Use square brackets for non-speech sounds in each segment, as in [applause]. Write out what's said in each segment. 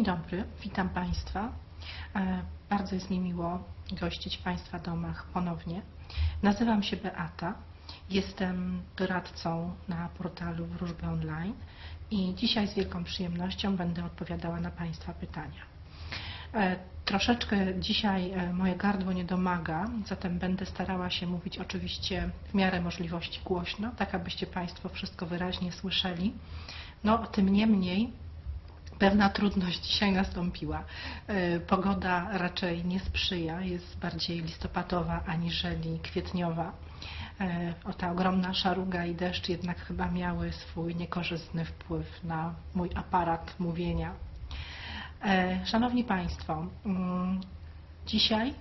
Dzień dobry, witam Państwa. E, Bardzo jest mi miło gościć w Państwa domach ponownie. Nazywam się Beata, jestem doradcą na portalu Wróżby Online i dzisiaj z wielką przyjemnością będę odpowiadała na Państwa pytania. E, Troszeczkę dzisiaj e, moje gardło nie domaga, zatem będę starała się mówić oczywiście w miarę możliwości głośno, tak abyście Państwo wszystko wyraźnie słyszeli. No, tym niemniej Pewna trudność dzisiaj nastąpiła. E, Pogoda raczej nie sprzyja, jest bardziej listopadowa aniżeli kwietniowa. E, O ta ogromna szaruga i deszcz jednak chyba miały swój niekorzystny wpływ na mój aparat mówienia. E, Szanowni Państwo, mm, dzisiaj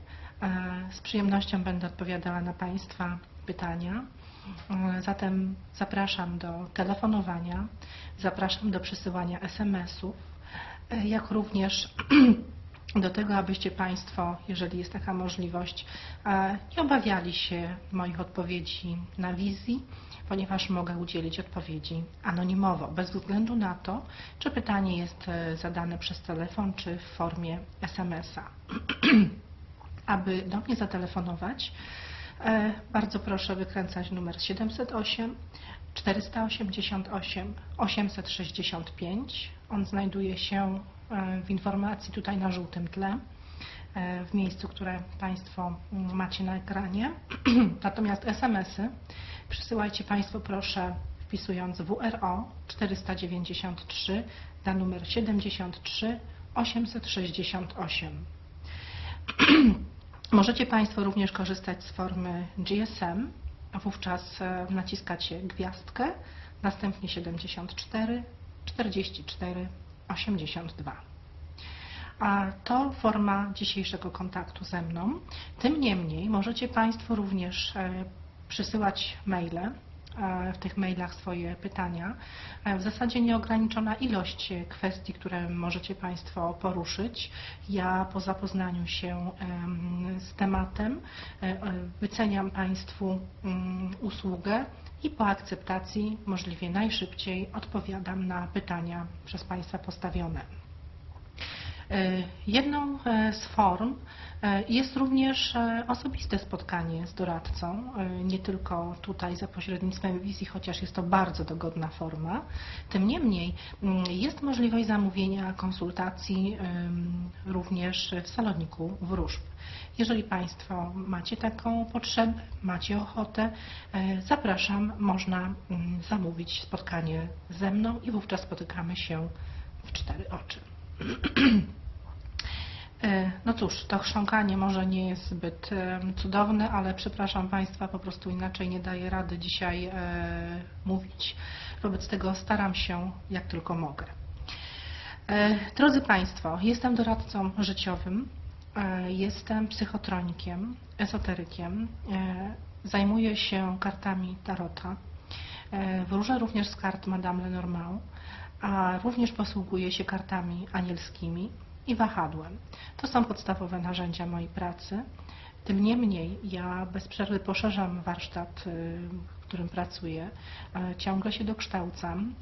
z przyjemnością będę odpowiadała na Państwa pytania. Zatem zapraszam do telefonowania, zapraszam do przesyłania SMS-ów, e, jak również [clears throat] do tego, abyście Państwo, jeżeli jest taka możliwość, e, nie obawiali się moich odpowiedzi na wizji, ponieważ mogę udzielić odpowiedzi anonimowo, bez względu na to, czy pytanie jest e, zadane przez telefon, czy w formie SMS-a. [clears throat] Aby do mnie zatelefonować, bardzo proszę wykręcać numer 708 488 865. On znajduje się e, w informacji tutaj na żółtym tle, e, w miejscu, które Państwo mm, macie na ekranie. [clears throat] Natomiast SMS-y przysyłajcie Państwo proszę wpisując WRO 493 na numer 73 868. [clears throat] Możecie Państwo również korzystać z formy GSM, wówczas e, naciskacie gwiazdkę, następnie 74, 44, 82. A to forma dzisiejszego kontaktu ze mną. Tym niemniej możecie Państwo również e, przysyłać maile, w tych mailach swoje pytania. E, W zasadzie nieograniczona ilość e, kwestii, które możecie Państwo poruszyć. Ja po zapoznaniu się z tematem e, e, wyceniam Państwu mm, usługę i po akceptacji możliwie najszybciej odpowiadam na pytania przez Państwa postawione. E, Jedną e, z form e, jest również osobiste spotkanie z doradcą, nie tylko tutaj za pośrednictwem wizji, chociaż jest to bardzo dogodna forma. Tym niemniej mm, jest możliwość zamówienia konsultacji również w saloniku wróżb. Jeżeli Państwo macie taką potrzebę, macie ochotę, zapraszam, można mm, zamówić spotkanie ze mną i wówczas spotykamy się w cztery oczy. [clears throat] E, No cóż, to chrząkanie może nie jest zbyt cudowne, ale przepraszam Państwa, po prostu inaczej nie daję rady dzisiaj e, mówić. Wobec tego staram się jak tylko mogę. E, Drodzy Państwo, jestem doradcą życiowym, jestem psychotronikiem, esoterykiem, zajmuję się kartami tarota, wróżę również z kart Madame Lenormand, a również posługuję się kartami anielskimi i wahadłem. To są podstawowe narzędzia mojej pracy. Tym niemniej ja bez przerwy poszerzam warsztat, y, w którym pracuję, e, ciągle się dokształcam,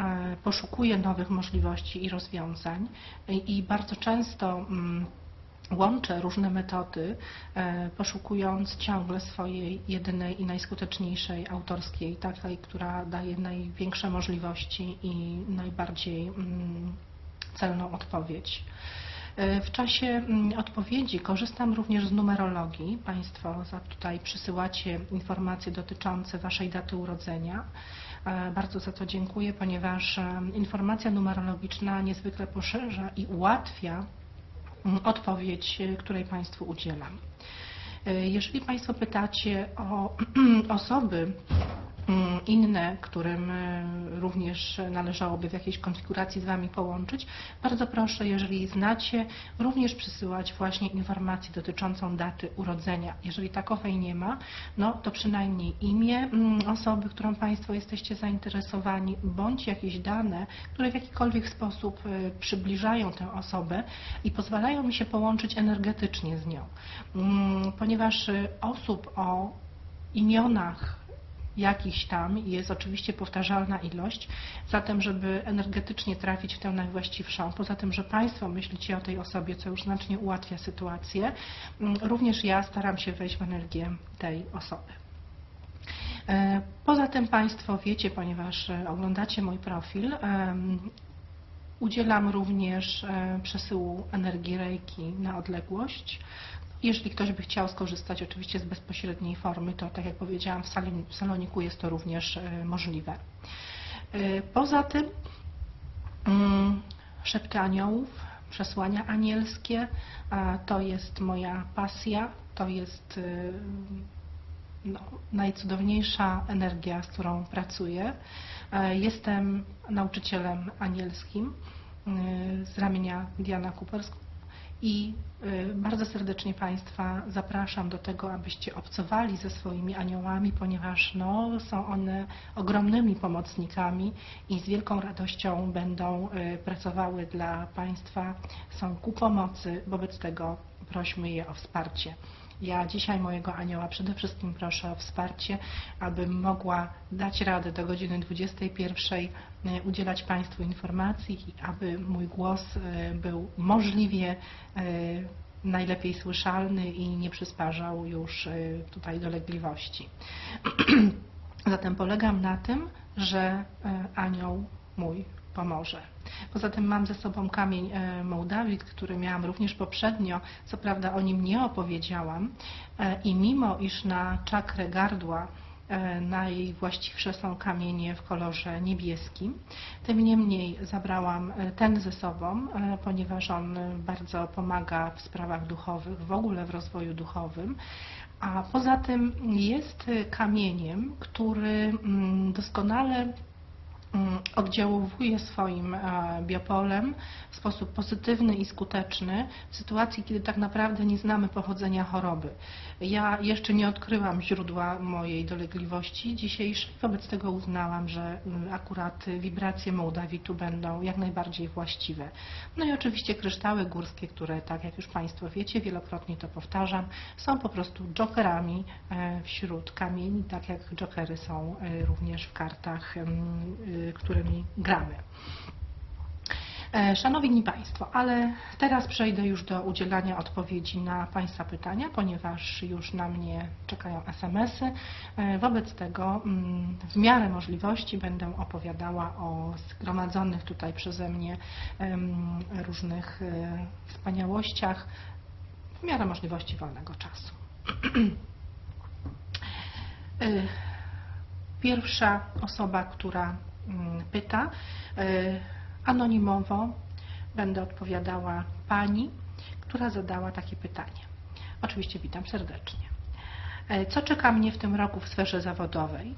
e, poszukuję nowych możliwości i rozwiązań i bardzo często mm, łączę różne metody, poszukując ciągle swojej jedynej i najskuteczniejszej autorskiej, takiej, która daje największe możliwości i najbardziej mm, celną odpowiedź. E, W czasie mm, odpowiedzi korzystam również z numerologii. Państwo tutaj przysyłacie informacje dotyczące Waszej daty urodzenia. E, Bardzo za to dziękuję, ponieważ informacja numerologiczna niezwykle poszerza i ułatwia mm, odpowiedź, e, której Państwu udzielam. Jeżeli Państwo pytacie o [clears throat] osoby inne, którym e, również należałoby w jakiejś konfiguracji z Wami połączyć, bardzo proszę, jeżeli znacie, również przysyłać właśnie informację dotyczącą daty urodzenia. Jeżeli takowej nie ma, no to przynajmniej imię mm, osoby, którą Państwo jesteście zainteresowani, bądź jakieś dane, które w jakikolwiek sposób e, przybliżają tę osobę i pozwalają mi się połączyć energetycznie z nią. Mm, Ponieważ e, osób o imionach jakiś tam i jest oczywiście powtarzalna ilość, zatem żeby energetycznie trafić w tę najwłaściwszą, poza tym, że Państwo myślicie o tej osobie, co już znacznie ułatwia sytuację, mm, również ja staram się wejść w energię tej osoby. E, Poza tym Państwo wiecie, ponieważ e, oglądacie mój profil, em, udzielam również e, przesyłu energii Reiki na odległość. Jeżeli ktoś by chciał skorzystać oczywiście z bezpośredniej formy, to tak jak powiedziałam, w w saloniku jest to również e, możliwe. E, Poza tym mm, szepty aniołów, przesłania anielskie, to jest moja pasja, to jest y, no, najcudowniejsza energia, z którą pracuję. E, Jestem nauczycielem anielskim z ramienia Diana Coopersk i y, bardzo serdecznie Państwa zapraszam do tego, abyście obcowali ze swoimi aniołami, ponieważ no, są one ogromnymi pomocnikami i z wielką radością będą y, pracowały dla Państwa. Są ku pomocy, wobec tego prośmy je o wsparcie. Ja dzisiaj mojego anioła przede wszystkim proszę o wsparcie, abym mogła dać radę do godziny 21 y, udzielać Państwu informacji aby mój głos y, był możliwie y, najlepiej słyszalny i nie przysparzał już tutaj dolegliwości. [clears throat] Zatem polegam na tym, że anioł mój pomoże. Poza tym mam ze sobą kamień Mołdawit, który miałam również poprzednio, co prawda o nim nie opowiedziałam e, i mimo iż na czakrę gardła e, najwłaściwsze są kamienie w kolorze niebieskim. Tym niemniej zabrałam e, ten ze sobą, ponieważ on bardzo pomaga w sprawach duchowych, w ogóle w rozwoju duchowym. A poza tym jest kamieniem, który mm, doskonale mm, oddziałuje swoim e, biopolem w sposób pozytywny i skuteczny w sytuacji, kiedy tak naprawdę nie znamy pochodzenia choroby. Ja jeszcze nie odkryłam źródła mojej dolegliwości dzisiejszej, wobec tego uznałam, że mm, akurat wibracje Mołdawitu będą jak najbardziej właściwe. No i oczywiście kryształy górskie, które tak jak już Państwo wiecie, wielokrotnie to powtarzam, są po prostu jokerami e, wśród kamieni, tak jak jokery są e, również w kartach, y, którymi gramy. E, Szanowni Państwo, ale teraz przejdę już do udzielania odpowiedzi na Państwa pytania, ponieważ już na mnie czekają SMS-y. E, Wobec tego mm, w miarę możliwości będę opowiadała o zgromadzonych tutaj przeze mnie różnych e, wspaniałościach w miarę możliwości wolnego czasu. [clears throat] Pierwsza osoba, która pyta, e, anonimowo będę odpowiadała pani, która zadała takie pytanie. Oczywiście witam serdecznie. E, Co czeka mnie w tym roku w sferze zawodowej?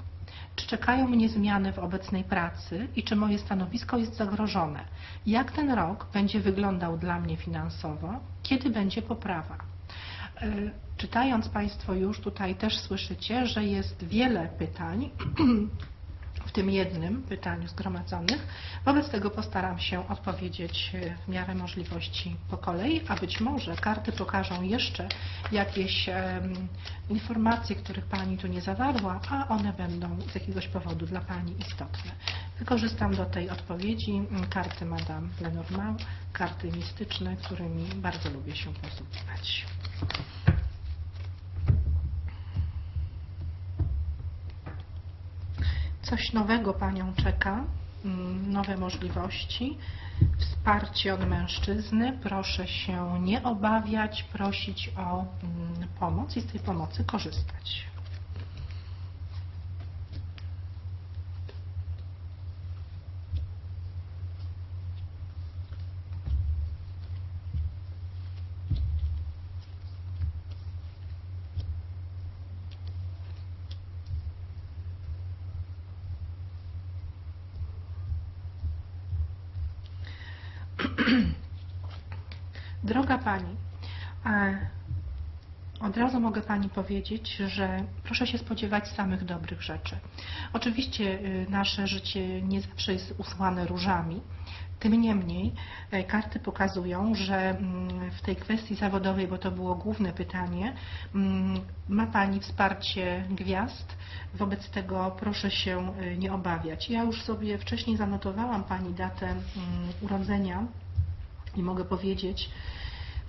Czy czekają mnie zmiany w obecnej pracy i czy moje stanowisko jest zagrożone? Jak ten rok będzie wyglądał dla mnie finansowo? Kiedy będzie poprawa? E, Czytając Państwo już tutaj też słyszycie, że jest wiele pytań, [clears throat] w tym jednym pytaniu zgromadzonych. Wobec tego postaram się odpowiedzieć e, w miarę możliwości po kolei, a być może karty pokażą jeszcze jakieś em, informacje, których Pani tu nie zawarła, a one będą z jakiegoś powodu dla Pani istotne. Wykorzystam do tej odpowiedzi mm, karty Madame Lenormand, karty mistyczne, którymi bardzo lubię się posługiwać. Coś nowego Panią czeka, mm, nowe możliwości, wsparcie od mężczyzny. Proszę się nie obawiać, prosić o mm, pomoc i z tej pomocy korzystać. Droga Pani, od razu mogę Pani powiedzieć, że proszę się spodziewać samych dobrych rzeczy. Oczywiście y, nasze życie nie zawsze jest usłane różami Tym niemniej e, karty pokazują, że mm, w tej kwestii zawodowej, bo to było główne pytanie, mm, ma Pani wsparcie gwiazd, wobec tego proszę się e, nie obawiać. Ja już sobie wcześniej zanotowałam Pani datę mm, urodzenia i mogę powiedzieć,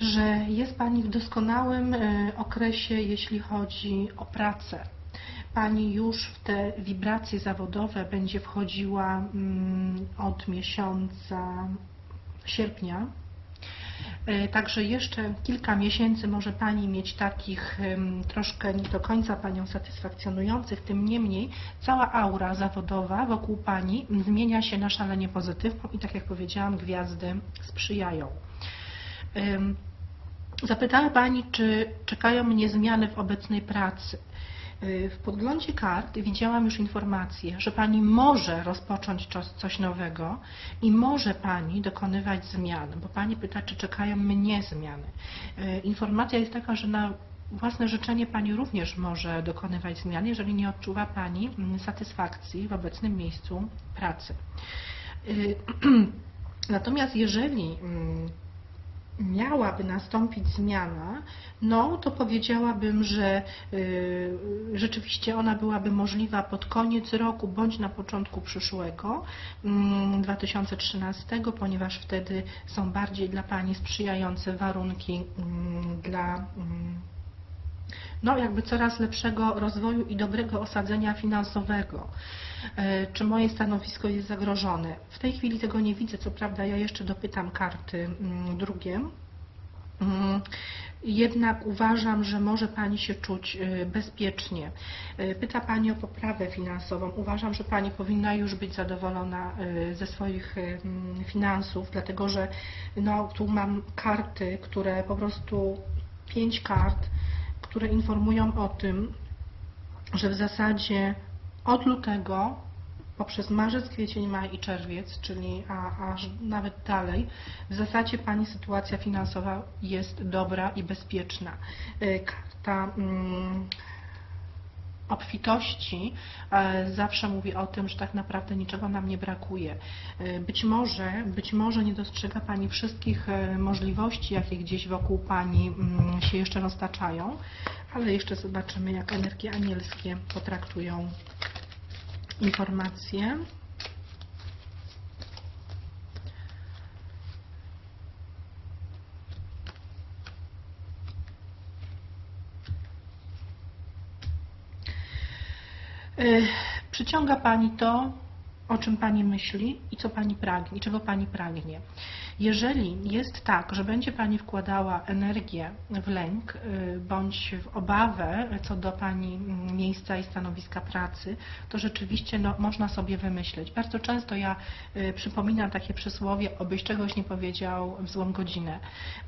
że jest Pani w doskonałym e, okresie, jeśli chodzi o pracę. Pani już w te wibracje zawodowe będzie wchodziła mm, od miesiąca sierpnia. E, także jeszcze kilka miesięcy może Pani mieć takich troszkę nie do końca Panią satysfakcjonujących, tym niemniej cała aura zawodowa wokół Pani zmienia się na szalenie pozytywną i tak jak powiedziałam, gwiazdy sprzyjają. Zapytała Pani, czy czekają mnie zmiany w obecnej pracy. W podglądzie kart widziałam już informację, że Pani może rozpocząć coś nowego i może Pani dokonywać zmian, bo Pani pyta, czy czekają mnie zmiany. Informacja jest taka, że na własne życzenie Pani również może dokonywać zmian, jeżeli nie odczuwa Pani satysfakcji w obecnym miejscu pracy. [clears throat] Natomiast jeżeli miałaby nastąpić zmiana, no to powiedziałabym, że y, rzeczywiście ona byłaby możliwa pod koniec roku bądź na początku przyszłego, 2013, mm, ponieważ wtedy są bardziej dla Pani sprzyjające warunki mm, dla mm, no, jakby coraz lepszego rozwoju i dobrego osadzenia finansowego. E, czy moje stanowisko jest zagrożone? W tej chwili tego nie widzę, co prawda ja jeszcze dopytam karty mm, drugie. Mm, jednak uważam, że może Pani się czuć e, bezpiecznie. E, pyta Pani o poprawę finansową. Uważam, że Pani powinna już być zadowolona ze swoich mm, finansów, dlatego że no, tu mam karty, które po prostu pięć kart, które informują o tym, że w zasadzie od lutego poprzez marzec, kwiecień, maj i czerwiec, czyli a, aż nawet dalej, w zasadzie Pani sytuacja finansowa jest dobra i bezpieczna. Y, karta mm, obfitości e, zawsze mówi o tym, że tak naprawdę niczego nam nie brakuje. E, być może, być może nie dostrzega Pani wszystkich e, możliwości, jakie gdzieś wokół Pani mm, się jeszcze roztaczają, ale jeszcze zobaczymy, jak energie anielskie potraktują informacje. Przyciąga Pani to, o czym Pani myśli i co Pani pragnie, czego Pani pragnie. Jeżeli jest tak, że będzie Pani wkładała energię w lęk y, bądź w obawę co do Pani miejsca i stanowiska pracy, to rzeczywiście no, można sobie wymyśleć. Bardzo często ja y, przypominam takie przysłowie, obyś czegoś nie powiedział w złą godzinę.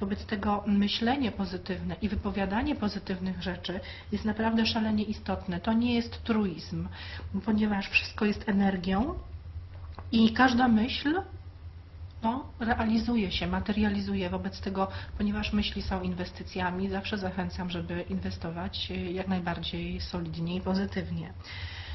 Wobec tego myślenie pozytywne i wypowiadanie pozytywnych rzeczy jest naprawdę szalenie istotne. To nie jest truizm, ponieważ wszystko jest energią i każda myśl no, realizuje się, materializuje. Wobec tego, ponieważ myśli są inwestycjami, zawsze zachęcam, żeby inwestować jak najbardziej solidnie i pozytywnie.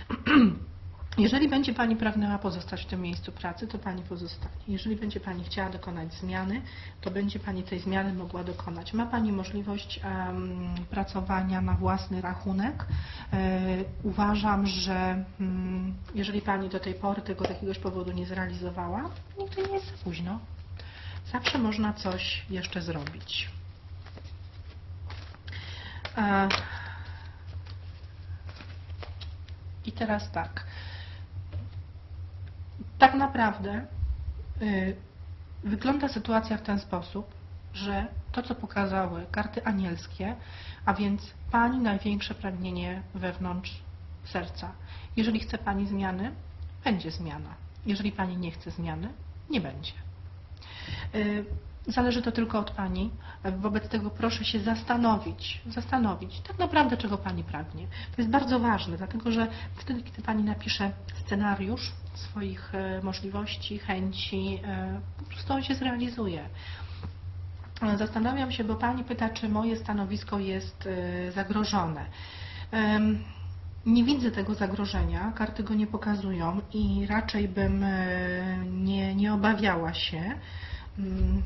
[clears throat] Jeżeli będzie Pani pragnęła pozostać w tym miejscu pracy, to Pani pozostanie. Jeżeli będzie Pani chciała dokonać zmiany, to będzie Pani tej zmiany mogła dokonać. Ma Pani możliwość um, pracowania na własny rachunek. E, uważam, że um, jeżeli Pani do tej pory tego z jakiegoś powodu nie zrealizowała, nigdy nie jest za późno. Zawsze można coś jeszcze zrobić. E, I teraz tak tak naprawdę y, wygląda sytuacja w ten sposób, że to, co pokazały karty anielskie, a więc Pani największe pragnienie wewnątrz serca. Jeżeli chce Pani zmiany, będzie zmiana. Jeżeli Pani nie chce zmiany, nie będzie. Y, Zależy to tylko od Pani. Wobec tego proszę się zastanowić, zastanowić tak naprawdę, czego Pani pragnie. To jest bardzo ważne, dlatego że wtedy, kiedy Pani napisze scenariusz swoich e, możliwości, chęci, e, po prostu on się zrealizuje. Zastanawiam się, bo Pani pyta, czy moje stanowisko jest e, zagrożone. Nie widzę tego zagrożenia, karty go nie pokazują i raczej bym e, nie, nie obawiała się, mm,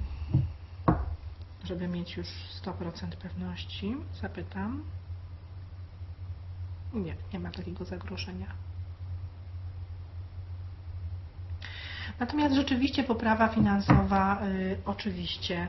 żeby mieć już 100% pewności. Zapytam. Nie, nie ma takiego zagrożenia. Natomiast rzeczywiście poprawa finansowa y, oczywiście